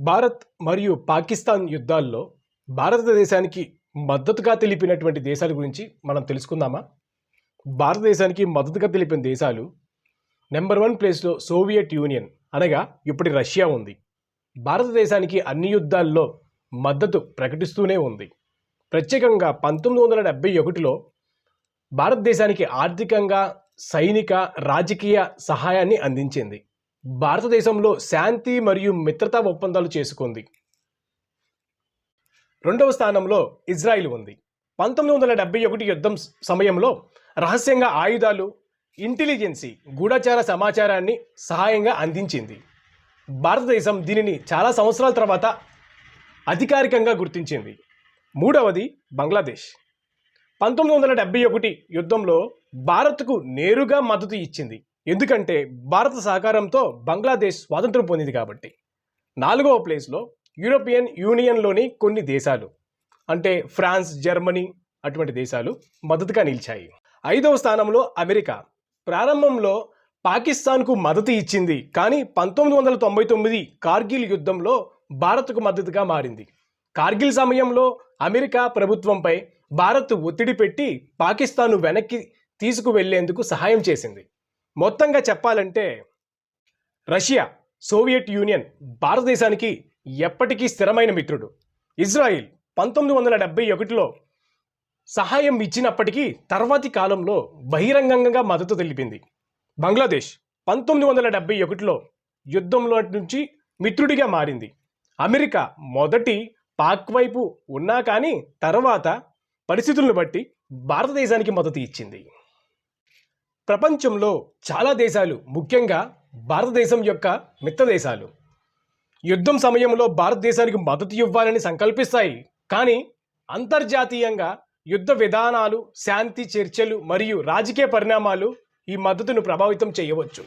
భారత్ మరియు పాకిస్తాన్ యుద్ధాల్లో భారతదేశానికి మద్దతుగా తెలిపినటువంటి దేశాల గురించి మనం తెలుసుకుందామా? భారతదేశానికి మద్దతుగా తెలిపిన దేశాలు నెంబర్ వన్ ప్లేస్లో సోవియట్ యూనియన్ అనగా ఇప్పటి రష్యా ఉంది. భారతదేశానికి అన్ని యుద్ధాల్లో మద్దతు ప్రకటిస్తూనే ఉంది. ప్రత్యేకంగా పంతొమ్మిది వందల డెబ్బై ఒకటిలో భారతదేశానికి ఆర్థికంగా సైనిక రాజకీయ సహాయాన్ని అందించింది. భారతదేశంలో శాంతి మరియు మిత్రతా ఒప్పందాలు చేసుకుంది. రెండవ స్థానంలో ఇజ్రాయిల్ ఉంది. పంతొమ్మిది వందల డెబ్బై ఒకటి యుద్ధం సమయంలో రహస్యంగా ఆయుధాలు ఇంటెలిజెన్సీ గూఢచార సమాచారాన్ని సహాయంగా అందించింది. భారతదేశం దీనిని చాలా సంవత్సరాల తర్వాత అధికారికంగా గుర్తించింది. మూడవది బంగ్లాదేశ్. పంతొమ్మిది వందల డెబ్బై ఒకటి యుద్ధంలో భారత్కు నేరుగా మద్దతు ఇచ్చింది. ఎందుకంటే భారత సహకారంతో బంగ్లాదేశ్ స్వాతంత్రం పొందింది కాబట్టి. నాలుగవ ప్లేస్లో యూరోపియన్ యూనియన్లోని కొన్ని దేశాలు అంటే ఫ్రాన్స్ జర్మనీ అటువంటి దేశాలు మద్దతుగా నిలిచాయి. ఐదవ స్థానంలో అమెరికా. ప్రారంభంలో పాకిస్తాన్కు మద్దతు ఇచ్చింది కానీ పంతొమ్మిది వందల తొంభై తొమ్మిది కార్గిల్ యుద్ధంలో భారత్కు మద్దతుగా మారింది. కార్గిల్ సమయంలో అమెరికా ప్రభుత్వంపై భారత్ ఒత్తిడి పెట్టి పాకిస్తాన్ను వెనక్కి తీసుకువెళ్ళేందుకు సహాయం చేసింది. మొత్తంగా చెప్పాలంటే రష్యా సోవియట్ యూనియన్ భారతదేశానికి ఎప్పటికీ స్థిరమైన మిత్రుడు. ఇజ్రాయిల్ పంతొమ్మిది వందల డెబ్బై ఒకటిలో సహాయం ఇచ్చినప్పటికీ తర్వాతి కాలంలో బహిరంగంగా మద్దతు తెలిపింది. బంగ్లాదేశ్ పంతొమ్మిది వందల డెబ్బై ఒకటిలో యుద్ధంలో నుంచి మిత్రుడిగా మారింది. అమెరికా మొదటి పాక్ వైపు ఉన్నా కానీ తర్వాత పరిస్థితులను బట్టి భారతదేశానికి మద్దతు ఇచ్చింది. ప్రపంచంలో చాలా దేశాలు ముఖ్యంగా భారతదేశం యొక్క మిత్ర దేశాలు. యుద్ధం సమయంలో భారతదేశానికి మద్దతు ఇవ్వాలని సంకల్పిస్తాయి. కానీ అంతర్జాతీయంగా యుద్ధ విధానాలు శాంతి చర్చలు మరియు రాజకీయ పరిణామాలు ఈ మద్దతును ప్రభావితం చేయవచ్చు.